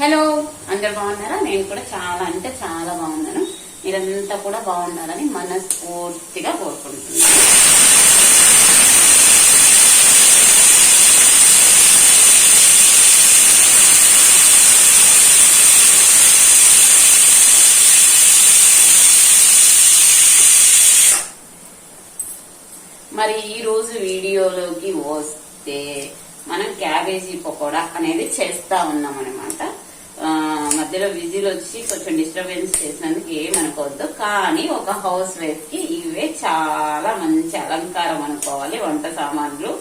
Hello అందరు బాగున్నారా? నేను కూడా చాలా అంటే చాలా బాగున్నాను. మీరంతా కూడా బాగున్నారని మనస్ఫూర్తిగా కోరుకుంటున్నాను. మరి ఈరోజు వీడియోలోకి వస్తే మనం క్యాబేజీ పకోడా అనేది చేస్తా ఉన్నాం అనమాట మధ్యలో విజిల్ వచ్చి కొంచెం డిస్టర్బెన్స్ చేసినందుకు ఏమనుకోవద్దు. కానీ ఒక హౌస్ వైఫ్కి ఇవే చాలా మంచి అలంకారం అనుకోవాలి. వంట సామాన్లు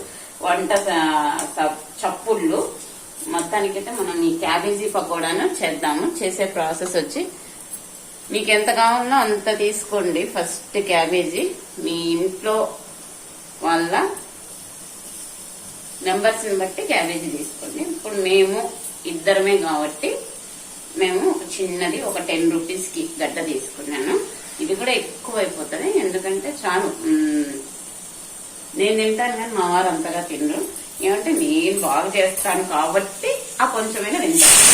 వంట చప్పుళ్ళు. మొత్తానికైతే మనం ఈ క్యాబేజీ పకోడాను చేద్దాము. చేసే ప్రాసెస్ వచ్చి మీకు ఎంత కావాలో అంత తీసుకోండి. ఫస్ట్ క్యాబేజీ మీ ఇంట్లో వాళ్ళ నెంబర్స్ని బట్టి క్యాబేజీ తీసుకోండి. ఇప్పుడు మేము ఇద్దరమే కాబట్టి మేము ఒక చిన్నది ఒక టెన్ రూపీస్కి గడ్డ తీసుకున్నాను. ఇది కూడా ఎక్కువ అయిపోతుంది ఎందుకంటే చాలు నేను తింటాను కానీ మా వారు అంతగా తినరు. ఏమంటే నేను బాగా చేస్తాను కాబట్టి ఆ కొంచెమైనా తింటాను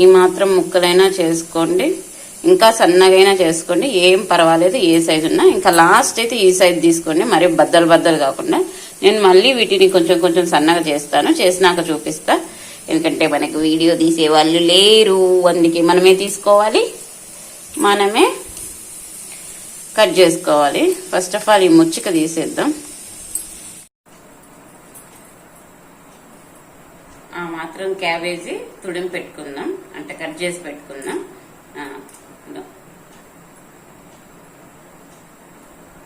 ఈ మాత్రం ముక్కలైనా చేసుకోండి. ఇంకా సన్నగైనా చేసుకోండి ఏం పర్వాలేదు ఏ సైజు ఉన్నా. ఇంకా లాస్ట్ అయితే ఈ సైజ్ తీసుకోండి మరి బద్దలు బద్దలు కాకుండా. నేను మళ్ళీ వీటిని కొంచెం కొంచెం సన్నగా చేస్తాను చేసినాక చూపిస్తా. ఎందుకంటే మనకు వీడియో తీసే వాళ్ళు లేరు అందుకే మనమే తీసుకోవాలి. మనమే కట్ చేసుకోవాలి. ఫస్ట్ ఆఫ్ ఆల్ ఈ ముచ్చిక తీసేద్దాం. ఆ మాత్రం క్యాబేజీ తుడిం పెట్టుకుందాం అంటే కట్ చేసి పెట్టుకుందాం ఆ, ఇదో.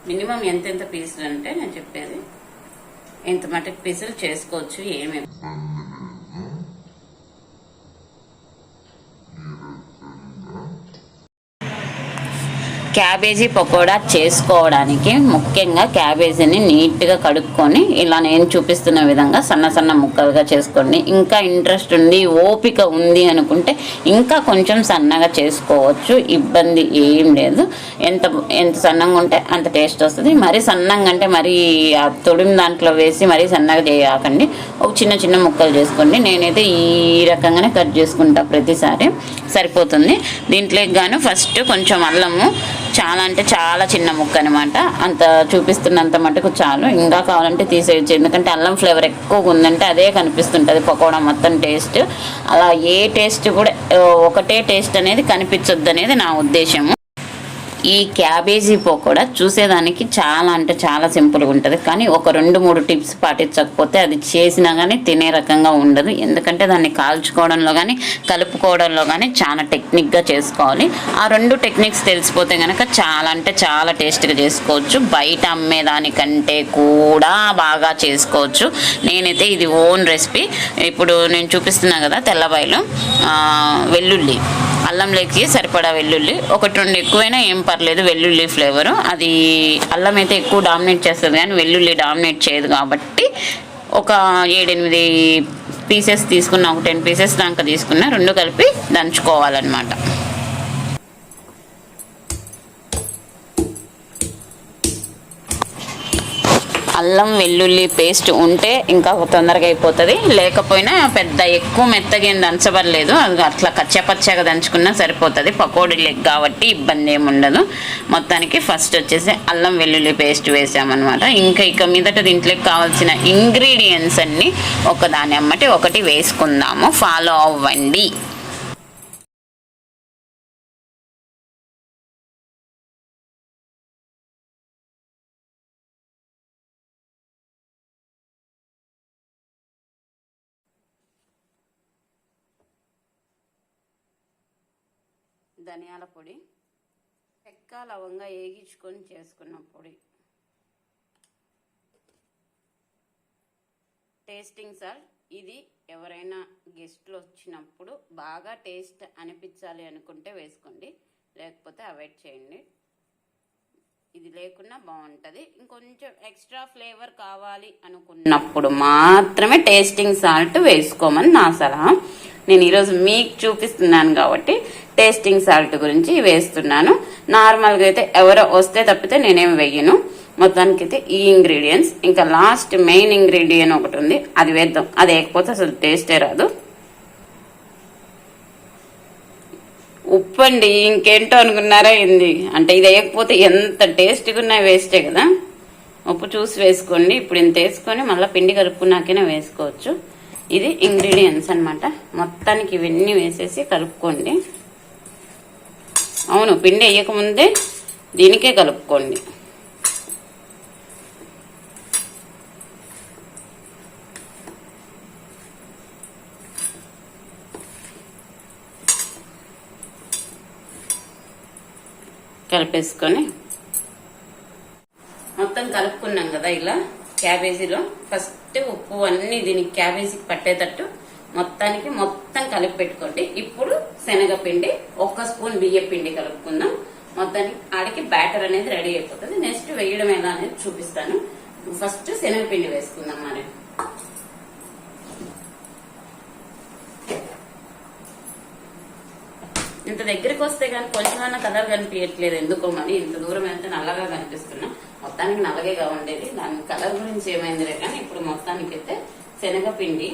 మినిమం ఎంతెంత పీసులు అంటే నేను చెప్పేది. ఎంత మటుకు పీసులు చేసుకోవచ్చు ఏమేమి క్యాబేజీ పకోడా చేసుకోవడానికి ముఖ్యంగా క్యాబేజీని నీట్గా కడుక్కొని ఇలా నేను చూపిస్తున్న విధంగా సన్న సన్న ముక్కలుగా చేసుకోండి. ఇంకా ఇంట్రెస్ట్ ఉంది ఓపిక ఉంది అనుకుంటే ఇంకా కొంచెం సన్నగా చేసుకోవచ్చు. ఇబ్బంది ఏం లేదు. ఎంత ఎంత సన్నంగా ఉంటే అంత టేస్ట్ వస్తుంది. మరీ సన్నంగా అంటే మరీ ఆ తొడిమి దాంట్లో వేసి మరీ సన్నగా చేయకండి. ఒక చిన్న చిన్న ముక్కలు చేసుకోండి. నేనైతే ఈ రకంగానే కట్ చేసుకుంటా ప్రతిసారి. సరిపోతుంది. దీంట్లోకి గాను ఫస్ట్ కొంచెం అల్లము చాలా అంటే చాలా చిన్న ముక్క అనమాట అంత చూపిస్తున్నంత మటుకు చాలు. ఇంకా కావాలంటే తీసేయచ్చు. ఎందుకంటే అల్లం ఫ్లేవర్ ఎక్కువగా ఉందంటే అదే కనిపిస్తుంటుంది. పకోడా మొత్తం టేస్ట్. అలా ఏ టేస్ట్ కూడా ఒకటే టేస్ట్ అనేది కనిపించొద్దు అనేది నా ఉద్దేశము. ఈ క్యాబేజీ పకోడా చూసేదానికి చాలా అంటే చాలా సింపుల్గా ఉంటుంది. కానీ ఒక రెండు మూడు టిప్స్ పాటించకపోతే అది చేసినా కానీ తినే రకంగా ఉండదు. ఎందుకంటే దాన్ని కాల్చుకోవడంలో కానీ కలుపుకోవడంలో కానీ చాలా టెక్నిక్గా చేసుకోవాలి. ఆ రెండు టెక్నిక్స్ తెలిసిపోతే కనుక చాలా అంటే చాలా టేస్ట్గా చేసుకోవచ్చు. బయట అమ్మేదానికంటే కూడా బాగా చేసుకోవచ్చు. నేనైతే ఇది ఓన్ రెసిపీ. ఇప్పుడు నేను చూపిస్తున్నా కదా తెల్లబాయిలు వెల్లుల్లి. అల్లంలోకి సరిపడా వెల్లుల్లి. ఒకటి రెండు ఎక్కువైనా ఏం పర్లేదు వెల్లుల్లి ఫ్లేవర్ అది అల్లం అయితే ఎక్కువ డామినేట్ చేస్తుంది కానీ వెల్లుల్లి డామినేట్ చేయదు కాబట్టి ఒక ఏడెనిమిది పీసెస్ తీసుకున్న ఒక టెన్ పీసెస్ దాకా తీసుకున్న రెండు కలిపి దంచుకోవాలన్నమాట. అల్లం వెల్లుల్లి పేస్ట్ ఉంటే ఇంకా తొందరగా అయిపోతుంది. లేకపోయినా పెద్ద ఎక్కువ మెత్తగా ఏం దంచబడలేదు. అది అట్లా కచ్చపచ్చగా దంచుకున్నా సరిపోతుంది. పకోడీ లెగ్ కాబట్టి ఇబ్బంది ఏమి ఉండదు. మొత్తానికి ఫస్ట్ వచ్చేసి అల్లం వెల్లుల్లి పేస్ట్ వేసామన్నమాట. ఇంకా ఇక మీదట దీంట్లోకి కావాల్సిన ఇంగ్రీడియంట్స్ అన్నీ ఒకదాని అమ్మటి ఒకటి వేసుకుందాము. ఫాలో అవ్వండి. ధనియాల పొడి చెక్క లవంగా వేగించుకొని చేసుకున్న పొడి. టేస్టింగ్ సాల్ట్ ఇది ఎవరైనా గెస్ట్లు వచ్చినప్పుడు బాగా టేస్ట్ అనిపించాలి అనుకుంటే వేసుకోండి లేకపోతే అవాయిడ్ చేయండి. ఇది లేకున్నా బాగుంటుంది. ఇంకొంచెం ఎక్స్ట్రా ఫ్లేవర్ కావాలి అనుకున్నప్పుడు మాత్రమే టేస్టింగ్ సాల్ట్ వేసుకోమని నా సలహా. నేను ఈరోజు మీకు చూపిస్తున్నాను కాబట్టి టేస్టింగ్ సాల్ట్ గురించి వేస్తున్నాను. నార్మల్గా అయితే ఎవరో వస్తే తప్పితే నేనేం వెయ్యను అయితే ఈ ఇంగ్రీడియంట్స్ ఇంకా లాస్ట్ మెయిన్ ఇంగ్రీడియంట్ ఒకటి ఉంది. అది వేద్దాం. అది వేయకపోతే అసలు టేస్టే రాదు. చెప్పండి అండి ఇంకేంటో అనుకున్నారా ఏంది? అంటే ఇది వేయకపోతే ఎంత టేస్ట్గా ఉన్నా వేస్టే కదా. ఉప్పు చూసి వేసుకోండి. ఇప్పుడు ఇంత వేసుకొని మళ్ళీ పిండి కలుపుకున్నాకనే వేసుకోవచ్చు. ఇది ఇంగ్రీడియంట్స్ అనమాట మొత్తానికి ఇవన్నీ వేసేసి కలుపుకోండి. అవును పిండి వేయకముందే దీనికే కలుపుకోండి. కలిపేసుకొని మొత్తం కలుపుకున్నాం కదా ఇలా క్యాబేజీలో. ఫస్ట్ ఉప్పు అన్ని దీనికి క్యాబేజీకి పట్టేటట్టు మొత్తానికి మొత్తం కలిపి పెట్టుకోండి. ఇప్పుడు శనగపిండి ఒక్క స్పూన్ బియ్య పిండి కలుపుకుందాం. మొత్తానికి ఆడికి బ్యాటర్ అనేది రెడీ అయిపోతుంది. నెక్స్ట్ వేయడం ఎలా అనేది చూపిస్తాను. ఫస్ట్ శనగపిండి వేసుకుందాం మరి. ఇంత దగ్గరికి వస్తే కానీ కొంచెమైనా కలర్ కనిపించట్లేదు. ఎందుకో మరి ఇంత దూరం వెళ్తే నల్లగా కనిపిస్తున్నా. మొత్తానికి నల్లగేగా ఉండేది. దాని కలర్ గురించి ఏమైందిలే కానీ ఇప్పుడు మొత్తానికి అయితే శనగపిండి.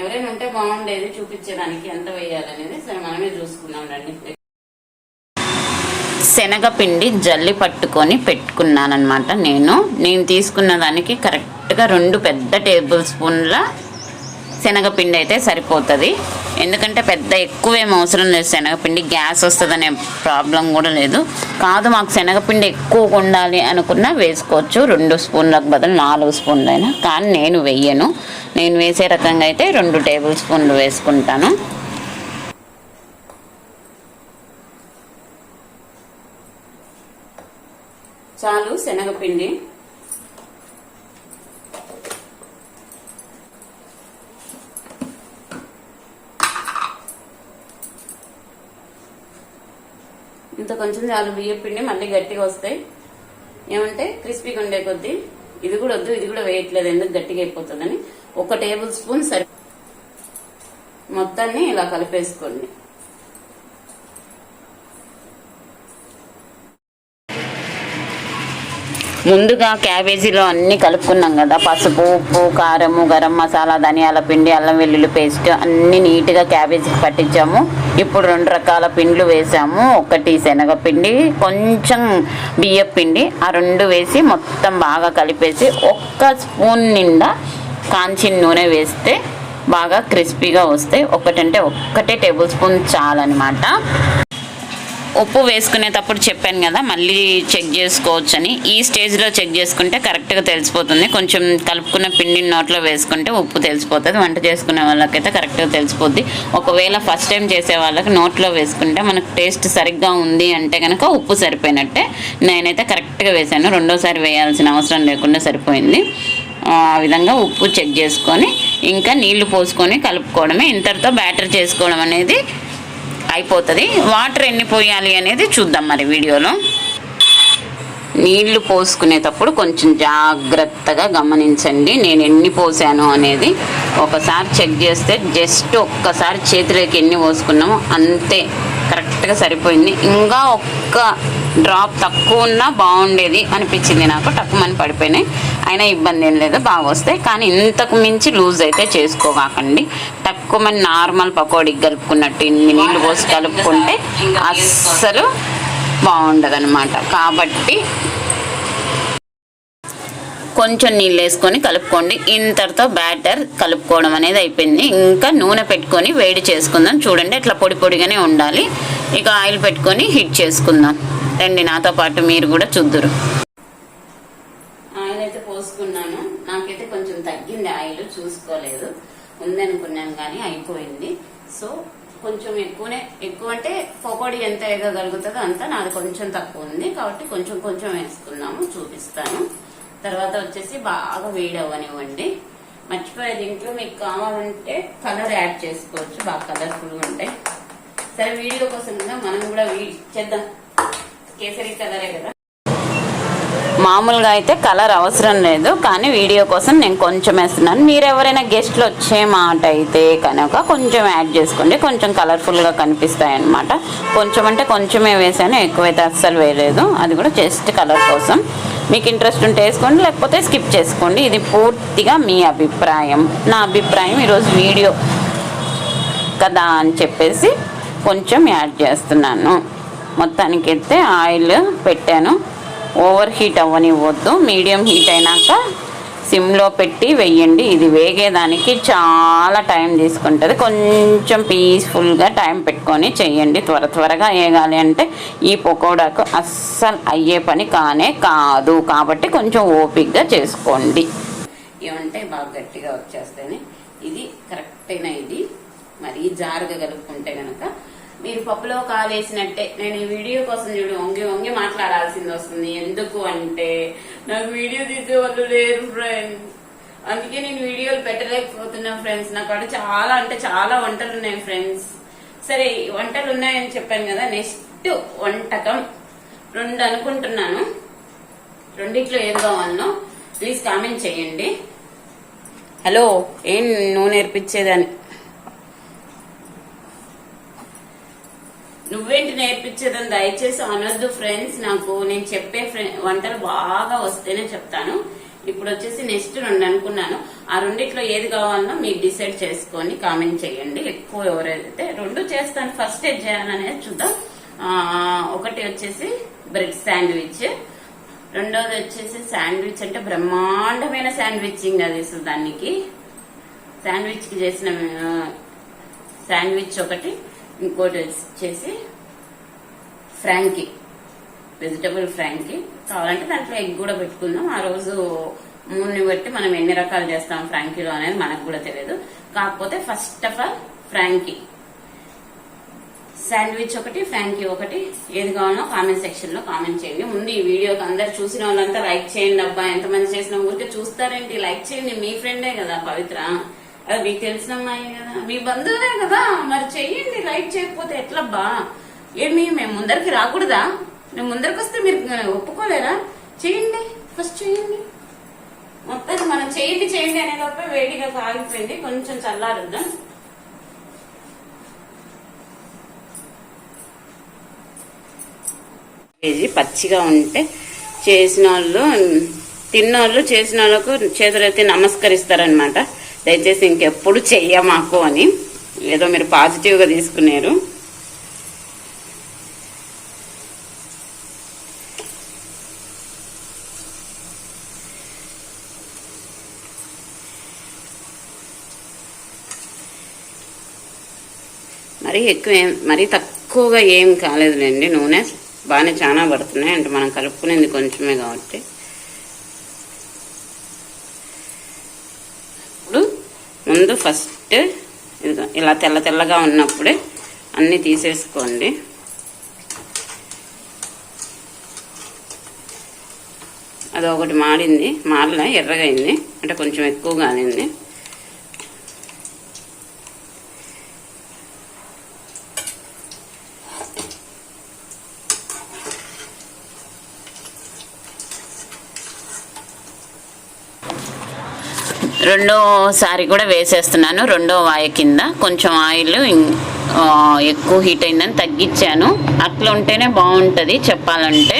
ఎవరైనా ఉంటే బాగుండేది చూపించడానికి ఎంత వేయాలనేది సరే మనమే చూసుకున్నాం రండి. శనగపిండి జల్లి పట్టుకొని పెట్టుకున్నానమాట నేను. నేను తీసుకున్న దానికి కరెక్ట్గా రెండు పెద్ద టేబుల్ స్పూన్ల శనగపిండి అయితే సరిపోతుంది. ఎందుకంటే పెద్ద ఎక్కువ ఏం అవసరం లేదు శనగపిండి గ్యాస్ వస్తుందనే ప్రాబ్లం కూడా లేదు. కాదు మాకు శనగపిండి ఎక్కువ ఉండాలి అనుకున్నా వేసుకోవచ్చు. రెండు స్పూన్లకు బదులు నాలుగు స్పూన్లు అయినా కానీ నేను వెయ్యను నేను వేసే రకంగా అయితే రెండు టేబుల్ స్పూన్లు వేసుకుంటాను. చాలు శనగపిండి ఇంత కొంచెం చాలు బియ్యం పిండి మళ్ళీ గట్టిగా వస్తాయి. ఏమంటే క్రిస్పీగా ఉండే కొద్దీ ఇది కూడా వద్దు ఇది కూడా వేయట్లేదు ఎందుకు గట్టిగా అయిపోతుందని. ఒక టేబుల్ స్పూన్ సరి మొత్తాన్ని ఇలా కలిపేసుకోండి. ముందుగా క్యాబేజీలో అన్నీ కలుపుకున్నాం కదా. పసుపు ఉప్పు కారము గరం మసాలా ధనియాల పిండి అల్లం వెల్లుల్లి పేస్ట్ అన్నీ నీట్గా క్యాబేజీకి పట్టించాము. ఇప్పుడు రెండు రకాల పిండ్లు వేసాము. ఒకటి శనగపిండి కొంచెం బియ్యం పిండి ఆ రెండు వేసి మొత్తం బాగా కలిపేసి ఒక్క స్పూన్ నిండా కాంచిన నూనె వేస్తే బాగా క్రిస్పీగా వస్తాయి. ఒకటంటే ఒక్కటే టేబుల్ స్పూన్ చాలన్నమాట. ఉప్పు వేసుకునేటప్పుడు చెప్పాను కదా మళ్ళీ చెక్ చేసుకోవచ్చని. ఈ స్టేజ్లో చెక్ చేసుకుంటే కరెక్ట్గా తెలిసిపోతుంది. కొంచెం కలుపుకున్న పిండిని నోట్లో వేసుకుంటే ఉప్పు తెలిసిపోతుంది. వంట చేసుకునే వాళ్ళకైతే కరెక్ట్గా తెలిసిపోద్ది. ఒకవేళ ఫస్ట్ టైం చేసే వాళ్ళకి నోట్లో వేసుకుంటే మనకు టేస్ట్ సరిగ్గా ఉంది అంటే కనుక ఉప్పు సరిపోయినట్టే. నేనైతే కరెక్ట్గా వేసాను. రెండోసారి వేయాల్సిన అవసరం లేకుండా సరిపోయింది. ఆ విధంగా ఉప్పు చెక్ చేసుకొని ఇంకా నీళ్ళు పోసుకొని కలుపుకోవడమే. ఇంతటితో బ్యాటర్ చేసుకోవడం అనేది అయిపోతుంది. వాటర్ ఎన్ని పోయాలి అనేది చూద్దాం మరి వీడియోలో. నీళ్ళు పోసుకునేటప్పుడు కొంచెం జాగ్రత్తగా గమనించండి. నేను ఎన్ని పోసాను అనేది ఒకసారి చెక్ చేస్తే జస్ట్ ఒక్కసారి చేతిలోకి ఎన్ని పోసుకున్నామో అంతే. కరెక్ట్గా సరిపోయింది. ఇంకా ఒక్క డ్రాప్ తక్కువ ఉన్నా బాగుండేది అనిపించింది నాకు టక్కుమని పడిపోయినాయి. అయినా ఇబ్బంది ఏం లేదు బాగా వస్తాయి. కానీ ఇంతకు మించి లూజ్ అయితే చేసుకోకండి తక్కువమని నార్మల్ పకోడీకి కలుపుకున్నట్టు ఇన్ని నీళ్ళు పోసి కలుపుకుంటే అస్సలు బాగుండదనమాట కాబట్టి కొంచెం నీళ్ళు వేసుకొని కలుపుకోండి. ఇంతటితో బ్యాటర్ కలుపుకోవడం అనేది అయిపోయింది. ఇంకా నూనె పెట్టుకొని వేడి చేసుకుందాం. చూడండి ఇట్లా పొడి పొడిగానే ఉండాలి. ఇక ఆయిల్ పెట్టుకొని హిట్ చేసుకుందాం. రండి నాతో పాటు మీరు కూడా చూద్దురు. ఆయిల్ అయితే పోసుకున్నాను. నాకైతే కొంచెం తగ్గింది ఆయిల్ చూసుకోలేదు. ఉందనుకున్నాను కానీ అయిపోయింది. సో కొంచెం ఎక్కువనే ఎక్కువ అంటే పకోడీ ఎంత వేయగలుగుతుందో అంత నాది కొంచెం తక్కువ ఉంది. కాబట్టి కొంచెం కొంచెం వేసుకున్నాము చూపిస్తాను. తర్వాత వచ్చేసి బాగా వేడి అవ్వనివ్వండి. మర్చిపోయే దీంట్లో మీకు కావాలంటే కలర్ యాడ్ చేసుకోవచ్చు. బాగా కలర్ఫుల్గా ఉంటాయి. సరే వీడియో కోసం కూడా మనం కూడా వీ- చేద్దాం. కేసరి కలరే కదా. మామూలుగా అయితే కలర్ అవసరం లేదు కానీ వీడియో కోసం నేను కొంచెం వేస్తున్నాను. మీరు ఎవరైనా గెస్ట్లు వచ్చే మాట అయితే కనుక కొంచెం యాడ్ చేసుకోండి. కొంచెం కలర్ఫుల్గా కనిపిస్తాయి కొంచెం అంటే కొంచెమే వేసాను ఎక్కువైతే అస్సలు వేయలేదు. అది కూడా జస్ట్ కలర్ కోసం. మీకు ఇంట్రెస్ట్ ఉంటే వేసుకోండి లేకపోతే స్కిప్ చేసుకోండి. ఇది పూర్తిగా మీ అభిప్రాయం. నా అభిప్రాయం ఈరోజు వీడియో కదా అని చెప్పేసి కొంచెం యాడ్ చేస్తున్నాను. మొత్తానికి అయితే ఆయిల్ పెట్టాను. ఓవర్ హీట్ అవ్వనివ్వద్దు. మీడియం హీట్ అయినాక సిమ్లో పెట్టి వెయ్యండి ఇది వేగేదానికి చాలా టైం తీసుకుంటుంది. కొంచెం పీస్ఫుల్గా టైం పెట్టుకొని చేయండి. త్వర త్వరగా వేగాలి అంటే ఈ పకోడాకు అస్సలు అయ్యే పని కానే కాదు. కాబట్టి కొంచెం ఓపిక్గా చేసుకోండి. ఏమంటే బాగా గట్టిగా వచ్చేస్తేనే ఇది కరెక్ట్ అయిన ఇది? మరి జారుగా కలుపుకుంటే కనుక మీరు పప్పులో కాలేసినట్టే నేను ఈ వీడియో కోసం చూడు వంగి వంగి మాట్లాడాల్సింది వస్తుంది. ఎందుకు అంటే నాకు వీడియో తీసే వాళ్ళు లేరు ఫ్రెండ్స్ అందుకే నేను వీడియోలు పెట్టలేకపోతున్నా ఫ్రెండ్స్ నాకు అక్కడ చాలా అంటే చాలా వంటలు ఉన్నాయి ఫ్రెండ్స్ సరే వంటలు ఉన్నాయని చెప్పాను కదా నెక్స్ట్ వంటకం. రెండు అనుకుంటున్నాను. రెండిట్లో ఏది కావాలనో ప్లీజ్ కామెంట్ చేయండి. హలో ఏం నువ్వు నేర్పించేదని నువ్వేంటి నేర్పించేదని దయచేసి అనొద్దు ఫ్రెండ్స్. నాకు నేను చెప్పే వంటలు బాగా వస్తేనే చెప్తాను. ఇప్పుడు వచ్చేసి నెక్స్ట్ రెండు అనుకున్నాను. ఆ రెండిట్లో ఏది కావాలనో మీరు డిసైడ్ చేసుకొని కామెంట్ చేయండి. ఎక్కువ ఎవరైతే రెండు చేస్తాను ఫస్ట్ ఏది చేయాలనేది చూద్దాం. ఒకటి వచ్చేసి బ్రెడ్ శాండ్విచ్. రెండోది వచ్చేసి శాండ్విచ్ అంటే బ్రహ్మాండమైన శాండ్విచింగ్ అది దానికి. శాండ్విచ్కి చేసిన శాండ్విచ్ ఒకటి. ఇంకోటి వచ్చేసి ఫ్రాంకీ. Vegetable Frankie. కావాలంటే దాంట్లో ఎగ్ కూడా పెట్టుకుందాం. ఆ రోజు మూడ్ని బట్టి మనం ఎన్ని రకాలు చేస్తాం ఫ్రాంకీలో అనేది మనకు కూడా తెలియదు. కాకపోతే first of all frankie. Sandwich ఒకటి ఫ్రాంకీ ఒకటి. ఏది కావాలో కామెంట్ సెక్షన్లో కామెంట్ చేయండి. ముందు ఈ వీడియోకి అందరు చూసిన వాళ్ళంతా లైక్ చేయండి అబ్బా. ఎంతమంది చేసిన ఊరికే చూస్తారేంటి? లైక్ చేయండి. మీ ఫ్రెండే కదా పవిత్ర. అది మీకు తెలిసిన అమ్మాయి కదా? మీ బంధువులే కదా? మరి చెయ్యండి లైక్ చేయకపోతే ఎట్లబ్బా ఏమి మేము ముందరికి రాకూడదా? మేము ముందరికి వస్తే మీరు ఒప్పుకోలేరా? చేయండి ఫస్ట్ చేయండి మొత్తం మనం చేయండి చేయండి అనే లోపే వేడిగా కాగిపోయింది. కొంచెం చల్లారుద్దాం? కేజీ పచ్చిగా ఉంటే చేసిన వాళ్ళు తిన్నోళ్ళు చేసిన వాళ్ళకు చేతులైతే నమస్కరిస్తారనమాట దయచేసి ఇంకెప్పుడు చెయ్య మాకు అని ఏదో మీరు పాజిటివ్గా తీసుకున్నారు. మరీ ఎక్కువ ఏం మరీ తక్కువగా ఏం కాలేదులేండి నూనె బాగానే చాలా పడుతున్నాయి అంటే మనం కలుపుకునేది కొంచెమే కాబట్టి ఇప్పుడు ముందు ఫస్ట్ ఇలా తెల్ల తెల్లగా ఉన్నప్పుడే అన్నీ తీసేసుకోండి. అది ఒకటి మాడింది మాడలే ఎర్రగా అయింది అంటే కొంచెం ఎక్కువగా అనింది. రెండోసారి కూడా వేసేస్తున్నాను. రెండో వాయ కింద కొంచెం ఆయిల్ ఎక్కువ హీట్ అయిందని తగ్గించాను. అట్లా ఉంటేనే బాగుంటుంది చెప్పాలంటే.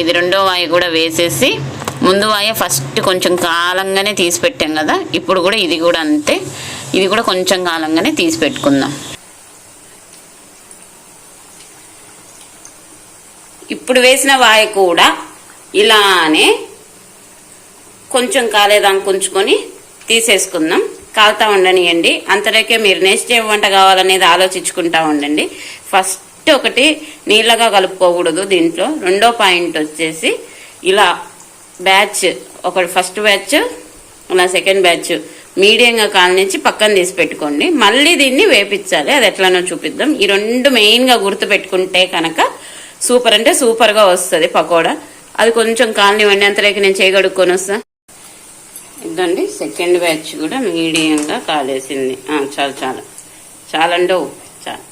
ఇది రెండో వాయ కూడా వేసేసి ముందు వాయ ఫస్ట్ కొంచెం కాలంగానే తీసి పెట్టాం కదా. ఇప్పుడు కూడా ఇది కూడా అంతే. ఇది కూడా కొంచెం కాలంగానే తీసి పెట్టుకుందాం. ఇప్పుడు వేసిన వాయ కూడా ఇలానే కొంచెం కాలేదానికి ఉంచుకొని తీసేసుకుందాం. కాలుతా ఉండనియండి. అంతలోకే మీరు నెక్స్ట్ ఏ వంట కావాలనేది ఆలోచించుకుంటా ఉండండి. ఫస్ట్ ఒకటి నీళ్ళగా కలుపుకోకూడదు దీంట్లో. రెండో పాయింట్ వచ్చేసి ఇలా బ్యాచ్ ఒకటి ఫస్ట్ బ్యాచ్ ఇలా సెకండ్ బ్యాచ్ మీడియంగా కాలనించి పక్కన తీసి పెట్టుకోండి. మళ్ళీ దీన్ని వేపించాలి. అది ఎట్లానో చూపిద్దాం. ఈ రెండు మెయిన్గా గుర్తు పెట్టుకుంటే కనుక సూపర్ అంటే సూపర్గా వస్తుంది పకోడా. అది కొంచెం కాలనివ్వండి అంతలోకి నేను చేయగడుక్కొని వస్తాను ఇదండి సెకండ్ బ్యాచ్ కూడా మీడియంగా కాలేసింది. చాలు చాలు. చాలండి చాలు.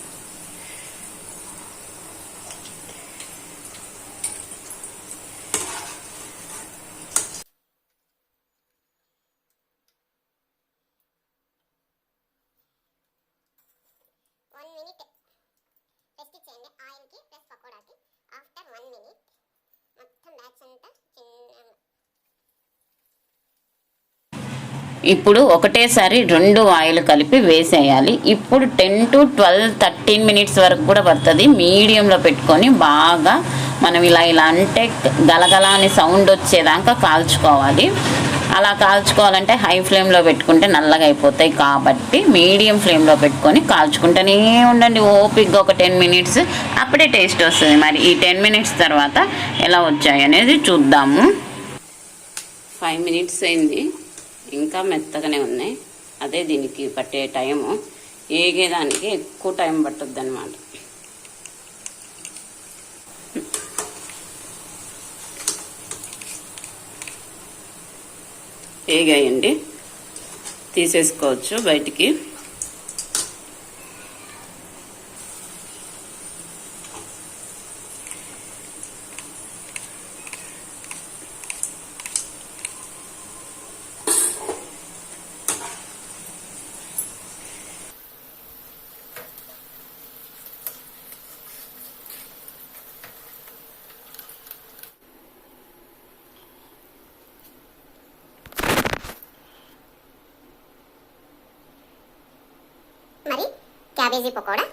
ఇప్పుడు ఒకటేసారి రెండు ఆయిల్ కలిపి వేసేయాలి. ఇప్పుడు ten to twelve thirteen minutes వరకు కూడా పడుతుంది. మీడియంలో పెట్టుకొని బాగా మనం ఇలా ఇలా అంటే గలగల అని సౌండ్ వచ్చేదాకా కాల్చుకోవాలి. అలా కాల్చుకోవాలంటే హై ఫ్లేమ్లో పెట్టుకుంటే నల్లగా అయిపోతాయి కాబట్టి మీడియం ఫ్లేమ్లో పెట్టుకొని కాల్చుకుంటూనే ఉండండి. ఓపిక్గా ఒక టెన్ మినిట్స్ అప్పుడే టేస్ట్ వస్తుంది. మరి ఈ టెన్ మినిట్స్ తర్వాత ఎలా వచ్చాయి అనేది చూద్దాము. ఫైవ్ మినిట్స్ అయింది. ఇంకా మెత్తగానే ఉన్నాయి. అదే దీనికి పట్టే టైము. ఏగేదానికి ఎక్కువ టైం పట్టుద్ది అనమాట ఏగాయండి. తీసేసుకోవచ్చు బయటికి మరి క్యాబేజీ పకోడా?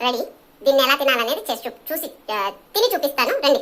రెడీ. దీన్ని ఎలా తినాలనేది చేసి చూసి తిని చూపిస్తాను. రండి.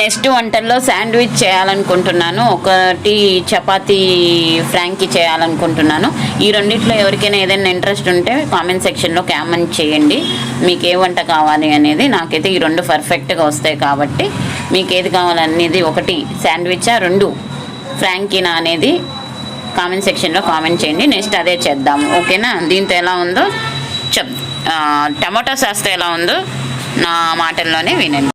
నెక్స్ట్ వంటల్లో శాండ్విచ్ చేయాలనుకుంటున్నాను. ఒకటి చపాతీ ఫ్రాంకీ చేయాలనుకుంటున్నాను. ఈ రెండిట్లో ఎవరికైనా ఏదైనా ఇంట్రెస్ట్ ఉంటే కామెంట్ సెక్షన్లో కామెంట్ చేయండి. మీకు ఏ వంట కావాలి అనేది నాకైతే ఈ రెండు పర్ఫెక్ట్గా వస్తాయి కాబట్టి మీకు ఏది కావాలనేది ఒకటి శాండ్విచా రెండు ఫ్రాంకీనా అనేది కామెంట్ సెక్షన్లో కామెంట్ చేయండి. నెక్స్ట్ అదే చేద్దాము ఓకేనా? దీంతో ఎలా ఉందో చెప్ ఆ, టమాటో సాస్తో ఎలా ఉందో నా మాటల్లోనే వినండి.